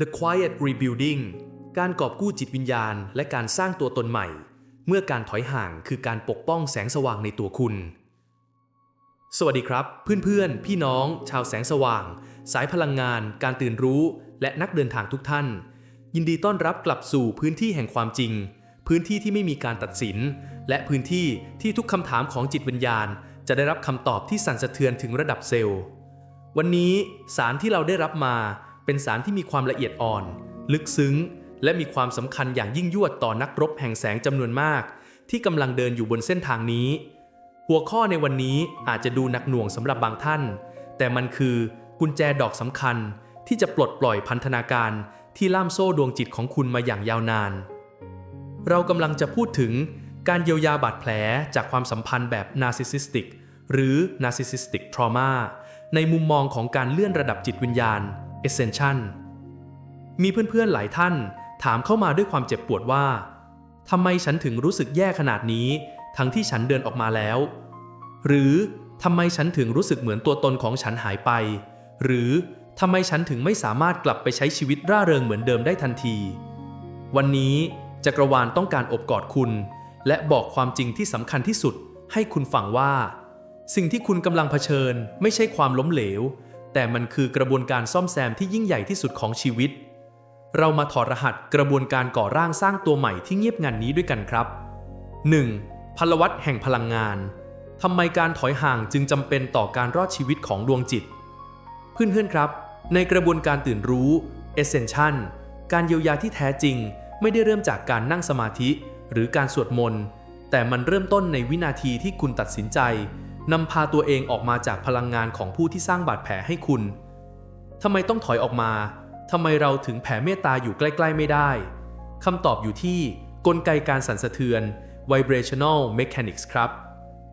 The Quiet Rebuilding การกอบกู้จิตวิญญาณ และการสร้างตัวตนใหม่ เมื่อการถอยห่างคือการปกป้องแสงสว่างในตัวคุณ สวัสดีครับ เพื่อนๆ พี่น้อง ชาวแสงสว่าง สายพลังงาน การตื่นรู้ และนักเดินทางทุกท่าน ยินดีต้อนรับกลับสู่พื้นที่แห่งความจริง พื้นที่ที่ไม่มีการตัดสิน และพื้นที่ที่ทุกคำถามของจิตวิญญาณ จะได้รับคำตอบที่สั่นสะเทือนถึงระดับเซลล์ วันนี้สารที่เราได้รับมา เป็นสารที่มีความละเอียดอ่อน ลึกซึ้ง และมีความสำคัญอย่างยิ่งยวดต่อนักรบแห่งแสงจำนวนมาก ที่กำลังเดินอยู่บนเส้นทางนี้ หัวข้อในวันนี้อาจจะดูหนักหน่วงสำหรับบางท่าน แต่มันคือกุญแจดอกสำคัญที่จะปลดปล่อยพันธนาการที่ล่ามโซ่ดวงจิตของคุณมาอย่างยาวนาน เรากำลังจะพูดถึงการเยียวยาบาดแผลจากความสัมพันธ์แบบ narcissistic หรือ narcissistic trauma ในมุมมองของการเลื่อนระดับจิตวิญญาณ ascension มีเพื่อนๆหลายท่านถามเข้ามาด้วยความเจ็บปวดว่าทำไมฉันถึงรู้สึกแย่ขนาดนี้ ทั้งที่ฉันเดินออกมาแล้ว หรือทำไมฉันถึงรู้สึกเหมือนตัวตนของฉันหายไป หรือทำไมฉันถึงไม่สามารถกลับไปใช้ชีวิตร่าเริงเหมือนเดิมได้ทันที วันนี้จักรวาลต้องการอบกอดคุณ และบอกความจริงที่สำคัญที่สุดให้คุณฟังว่า สิ่งที่คุณกำลังเผชิญไม่ใช่ความล้มเหลว แต่มันคือกระบวนการซ่อมแซมที่ยิ่งใหญ่ที่สุดของชีวิต เรามาถอดรหัสกระบวนการก่อร่างสร้างตัวใหม่ที่เงียบงันนี้ด้วยกันครับ 1. พลวัตแห่งพลังงานทำไมการถอยห่างจึงจำเป็นต่อการรอดชีวิตของดวงจิต เพื่อนๆครับ ในกระบวนการตื่นรู้ Ascension การเยียวยาที่แท้จริงไม่ได้เริ่มจากการนั่งสมาธิ หรือการสวดมนต์ แต่มันเริ่มต้นในวินาทีที่คุณตัดสินใจ นำพาตัวเองออกมาจากพลังงานของผู้ที่สร้างบาดแผลให้คุณ ทำไมต้องถอยออกมา ทำไมเราถึงแผ่เมตตาอยู่ใกล้ ๆ ไม่ได้ คำตอบอยู่ที่กลไกการสั่นสะเทือน vibrational mechanics ครับ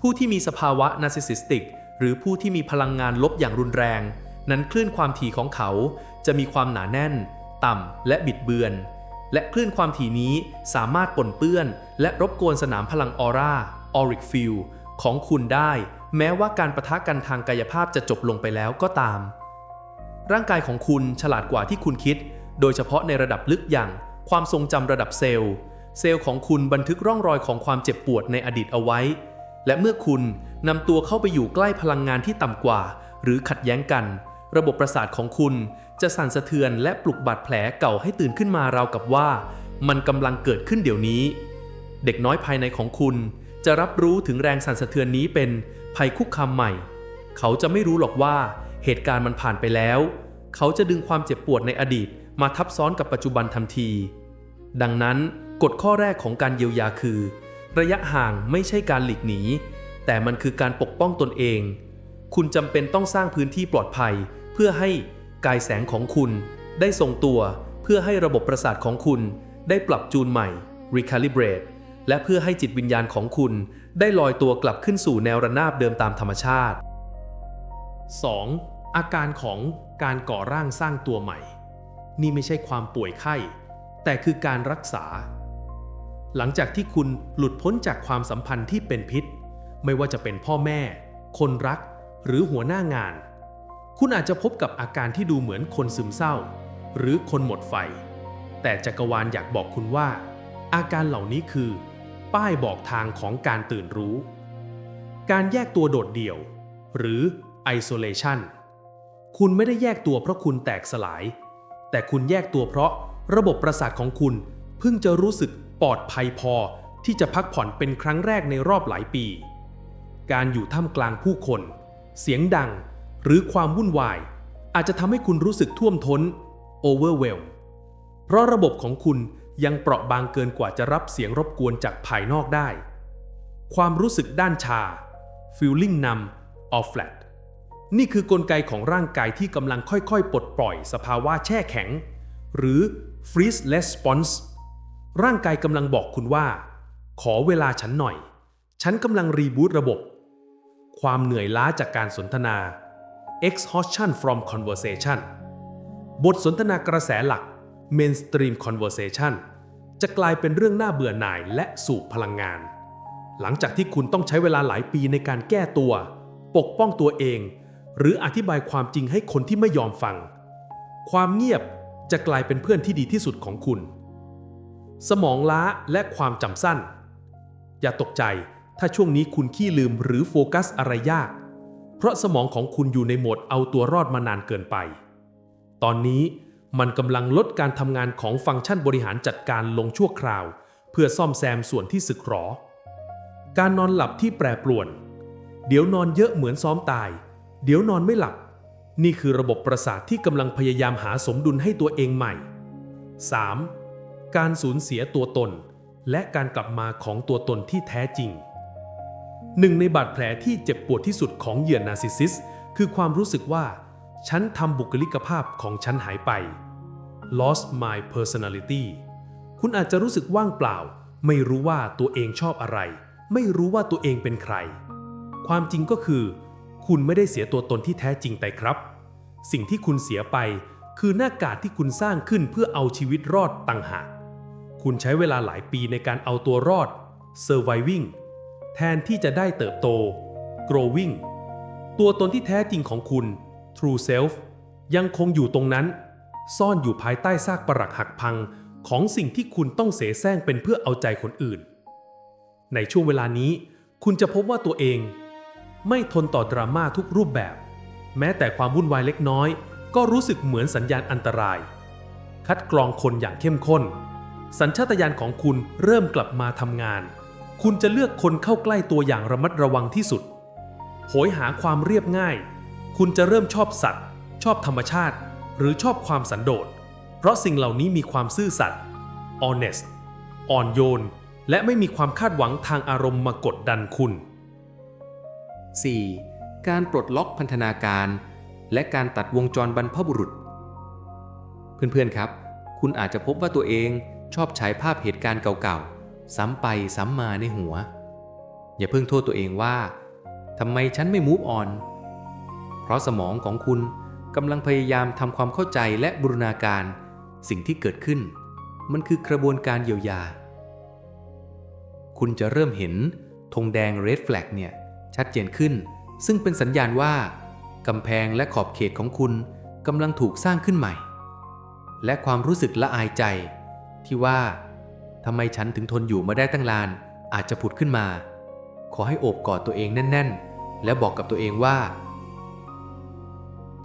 ผู้ที่มีสภาวะ narcissistic หรือผู้ที่มีพลังงานลบอย่างรุนแรง นั้นคลื่นความถี่ของเขาจะมีความหนาแน่น ต่ำ และบิดเบือน และคลื่นความถี่นี้สามารถปนเปื้อน และรบกวนสนามพลังออร่า auric field ของคุณได้ แม้ว่าการประทะกันทางกายภาพจะจบลงไปแล้วก็ตาม ร่างกายของคุณฉลาดกว่าที่คุณคิด โดยเฉพาะในระดับลึกอย่าง ความทรงจำระดับเซลล์ เซลล์ของคุณบันทึกร่องรอยของความเจ็บปวดในอดีตเอาไว้ และเมื่อคุณนำตัวเข้าไปอยู่ใกล้พลังงานที่ต่ำกว่า หรือขัดแย้งกัน ระบบประสาทของคุณจะสั่นสะเทือนและปลุกบาดแผลเก่าให้ตื่นขึ้นมาราวกับว่า มันกำลังเกิดขึ้นเดี๋ยวนี้ เด็กน้อยภายในของคุณ จะรับรู้ถึงแรงสั่นสะเทือนนี้เป็นภัยคุกคามใหม่ เขาจะไม่รู้หรอกว่าเหตุการณ์มันผ่านไปแล้ว เขาจะดึงความเจ็บปวดในอดีตมาทับซ้อนกับปัจจุบันทันที ดังนั้นกฎข้อแรกของการเยียวยาคือ ระยะห่างไม่ใช่การหลีกหนี แต่มันคือการปกป้องตนเอง คุณจำเป็นต้องสร้างพื้นที่ปลอดภัย เพื่อให้กายแสงของคุณ ได้ทรงตัวเพื่อให้ระบบประสาทของคุณ ได้ปรับจูนใหม่ recalibrate และเพื่อให้จิตวิญญาณของคุณได้ลอยตัวกลับขึ้นสู่แนวระนาบเดิมตามธรรมชาติ 2. อาการของการก่อร่างสร้างตัวใหม่ นี่ไม่ใช่ความป่วยไข้ แต่คือการรักษา หลังจากที่คุณหลุดพ้นจากความสัมพันธ์ที่เป็นพิษ ไม่ว่าจะเป็นพ่อแม่ คนรัก หรือหัวหน้างาน คุณอาจจะพบกับอาการที่ดูเหมือนคนซึมเศร้า หรือคนหมดไฟ แต่จักรวาลอยากบอกคุณว่า อาการเหล่านี้คือ ป้ายบอกทางของการตื่นรู้ การแยกตัวโดดเดี่ยว หรือ isolation คุณไม่ได้แยกตัวเพราะคุณแตกสลาย แต่คุณแยกตัวเพราะระบบประสาทของคุณเพิ่งจะรู้สึกปลอดภัยพอที่จะพักผ่อนเป็นครั้งแรกในรอบหลายปี การอยู่ท่ามกลางผู้คน เสียงดัง หรือความวุ่นวาย อาจจะทำให้คุณรู้สึกท่วมท้น overwhelm เพราะระบบของคุณ ยังเปราะบางเกินกว่าจะรับเสียงรบกวนจากภายนอกได้ ความรู้สึกด้านชา feeling numb or flat นี่คือกลไกของร่างกายที่กำลังค่อยๆ ปลดปล่อยสภาวะแช่แข็ง หรือ freeze response ร่างกายกำลังบอกคุณว่า ขอเวลาฉันหน่อย ฉันกำลังรีบูตระบบ ความเหนื่อยล้าจากการสนทนา exhaustion from conversation บทสนทนากระแสหลัก mainstream conversation จะกลายเป็นเรื่องน่าเบื่อหน่ายและสูบพลังงาน หลังจากที่คุณต้องใช้เวลาหลายปีในการแก้ตัว ปกป้องตัวเอง หรืออธิบายความจริงให้คนที่ไม่ยอมฟัง ความเงียบจะกลายเป็นเพื่อนที่ดีที่สุดของคุณ สมองล้าและความจำสั้น อย่าตกใจถ้าช่วงนี้คุณขี้ลืมหรือโฟกัสอะไรยาก เพราะสมองของคุณอยู่ในโหมดเอาตัวรอดมานานเกินไป ตอนนี้ มันกำลังลดการทำงานของฟังก์ชันบริหารจัดการลงชั่วคราว เพื่อซ่อมแซมส่วนที่สึกหรอ การนอนหลับที่แปรปรวน เดี๋ยวนอนเยอะเหมือนซ้อมตาย เดี๋ยวนอนไม่หลับ นี่คือระบบประสาทที่กำลังพยายามหาสมดุลให้ตัวเองใหม่ 3. การสูญเสียตัวตน และการกลับมาของตัวตนที่แท้จริงหนึ่งในบาดแผลที่เจ็บปวดที่สุดของเหยื่อนาร์ซิสซิสคือความรู้สึกว่า ฉันทำบุคลิกภาพของฉันหายไป lost my personality คุณอาจจะรู้สึกว่างเปล่า ไม่รู้ว่าตัวเองชอบอะไร ไม่รู้ว่าตัวเองเป็นใคร ความจริงก็คือ คุณไม่ได้เสียตัวตนที่แท้จริงไปครับ สิ่งที่คุณเสียไป คือหน้ากากที่คุณสร้างขึ้นเพื่อเอาชีวิตรอดต่างหาก คุณใช้เวลาหลายปีในการเอาตัวรอด surviving แทนที่จะได้เติบโต growing ตัวตนที่แท้จริงของคุณ true self ยังคงอยู่ตรงนั้น ซ่อนอยู่ภายใต้ซากปรักหักพังของสิ่งที่คุณต้องเสแสร้งเป็นเพื่อเอาใจคนอื่น ในช่วงเวลานี้ คุณจะพบว่าตัวเอง ไม่ทนต่อดราม่าทุกรูปแบบ แม้แต่ความวุ่นวายเล็กน้อย ก็รู้สึกเหมือนสัญญาณอันตราย คัดกรองคนอย่างเข้มข้น สัญชาตญาณของคุณเริ่มกลับมาทำงาน คุณจะเลือกคนเข้าใกล้ตัวอย่างระมัดระวังที่สุดโหยหาความเรียบง่าย คุณจะเริ่มชอบสัตว์ ชอบธรรมชาติ หรือชอบความสันโดษ เพราะสิ่งเหล่านี้มีความซื่อสัตย์ honest อ่อนโยน และไม่มีความคาดหวังทางอารมณ์มากดดันคุณ 4. การปลดล็อกพันธนาการ และการตัดวงจรบรรพบุรุษ เพื่อนๆครับ คุณอาจจะพบว่าตัวเองชอบฉายภาพเหตุการณ์เก่าๆ ซ้ำไปซ้ำมาในหัว อย่าเพิ่งโทษตัวเองว่าทำไมฉันไม่ move on เพ ราะสมองของคุณกำลังพยายามทำความเข้าใจและบูรณาการ สิ่งที่เกิดขึ้น มันคือกระบวนการเยียวยา คุณจะเริ่มเห็นธงแดง red flag เนี่ยชัดเจนขึ้น ซึ่งเป็นสัญญาณว่ากำแพงและขอบเขตของคุณกำลังถูกสร้างขึ้นใหม่ และความรู้สึกละอายใจ ที่ว่าทำไมฉันถึงทนอยู่มาได้ตั้งลานอาจจะผุดขึ้นมา ขอให้โอบกอดตัวเองแน่น ๆ และบอกกับตัวเองว่า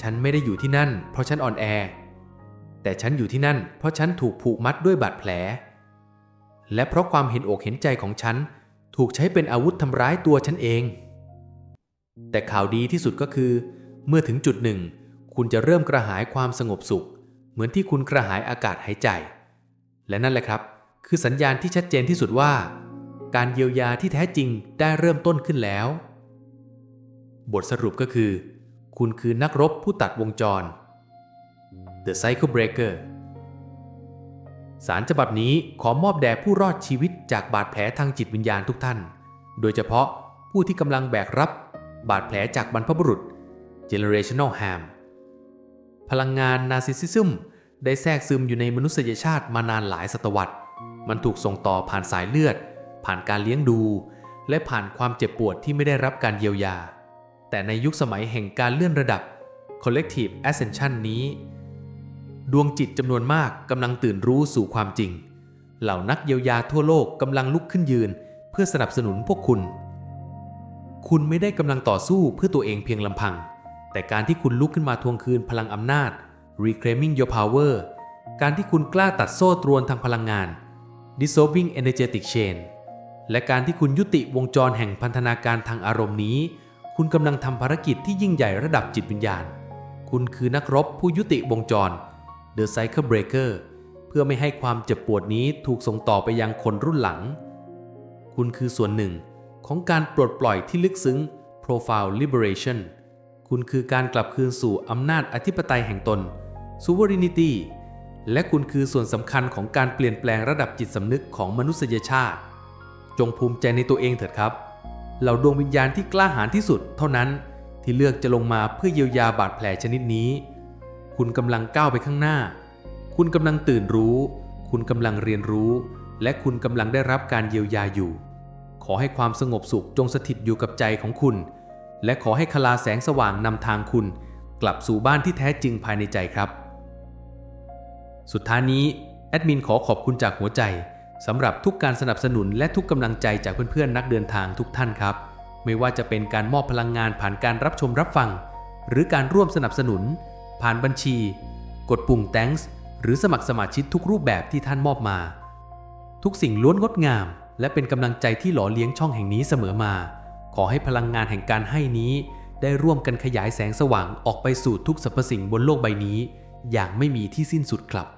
ฉันไม่ได้อยู่ที่นั่น เพราะฉันอ่อนแอ แต่ฉันอยู่ที่นั่น เพราะฉันถูกผูกมัดด้วยบาดแผล และเพราะความเห็นอกเห็นใจของฉัน ถูกใช้เป็นอาวุธทำร้ายตัวฉันเอง แต่ข่าวดีที่สุดก็คือ เมื่อถึงจุดหนึ่ง คุณจะเริ่มกระหายความสงบสุข เหมือนที่คุณกระหายอากาศหายใจ และนั่นแหละครับ คือสัญญาณที่ชัดเจนที่สุดว่า การเยียวยาที่แท้จริงได้เริ่มต้นขึ้นแล้ว บทสรุปก็คือ คุณคือนักรบผู้ตัดวงจร The Cycle Breaker สารฉบับนี้ขอมอบแด่ผู้รอดชีวิตจากบาดแผลทางจิตวิญญาณทุกท่าน โดยเฉพาะผู้ที่กำลังแบกรับบาดแผลจากบรรพบุรุษ Generational Harm พลังงานนาซิซิซึมได้แทรกซึมอยู่ในมนุษยชาติมานานหลายศตวรรษ มันถูกส่งต่อผ่านสายเลือด ผ่านการเลี้ยงดู และผ่านความเจ็บปวดที่ไม่ได้รับการเยียวยา แต่ในยุคสมัยแห่งการเลื่อนระดับ Collective Ascension นี้ ดวงจิตจำนวนมากกำลังตื่นรู้สู่ความจริง เหล่านักเยียวยาทั่วโลกกำลังลุกขึ้นยืน เพื่อสนับสนุนพวกคุณ คุณไม่ได้กำลังต่อสู้เพื่อตัวเองเพียงลำพัง แต่การที่คุณลุกขึ้นมาทวงคืนพลังอำนาจ reclaiming your power การที่คุณกล้าตัดโซ่ตรวนทางพลังงาน dissolving energetic chain และการที่คุณยุติวงจรแห่งพันธนาการทางอารมณ์นี้ คุณกำลังทำภารกิจที่ยิ่งใหญ่ระดับจิตวิญญาณ คุณคือนักรบผู้ยุติวงจร The Cycle Breaker เพื่อไม่ให้ความเจ็บปวดนี้ถูกส่งต่อไปยังคนรุ่นหลัง คุณคือส่วนหนึ่งของการปลดปล่อยที่ลึกซึ้ง Profile Liberation คุณคือการกลับคืนสู่อำนาจอธิปไตยแห่งตน Sovereignty และคุณคือส่วนสำคัญของการเปลี่ยนแปลงระดับจิตสำนึกของมนุษยชาติ จงภูมิใจในตัวเองเถิดครับ เหล่าดวงวิญญาณที่กล้าหาญที่สุดเท่านั้นที่เลือกจะลงมาเพื่อเยียวยาบาดแผลชนิดนี้ คุณกำลังก้าวไปข้างหน้า คุณกำลังตื่นรู้ คุณกำลังเรียนรู้ และคุณกำลังได้รับการเยียวยาอยู่ ขอให้ความสงบสุขจงสถิตอยู่กับใจของคุณ และขอให้คลาแสงสว่างนำทางคุณ กลับสู่บ้านที่แท้จริงภายในใจครับ สุดท้ายนี้แอดมินขอขอบคุณจากหัวใจ สำหรับทุกการสนับสนุนและทุกกำลังใจจากเพื่อนๆนักเดินทางทุกท่านครับ ไม่ว่าจะเป็นการมอบพลังงานผ่านการรับชมรับฟัง หรือการร่วมสนับสนุน ผ่านบัญชี กดปุ่ม thanks หรือสมัครสมาชิกทุกรูปแบบที่ท่านมอบมา ทุกสิ่งล้วนงดงาม และเป็นกำลังใจที่หล่อเลี้ยงช่องแห่งนี้เสมอมา ขอให้พลังงานแห่งการให้นี้ ได้ร่วมกันขยายแสงสว่างออกไปสู่ทุกสรรพสิ่งบนโลกใบนี้ อย่างไม่มีที่สิ้นสุดครับ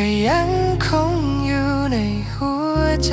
ก็ยังคงอยู่ในหัวใจ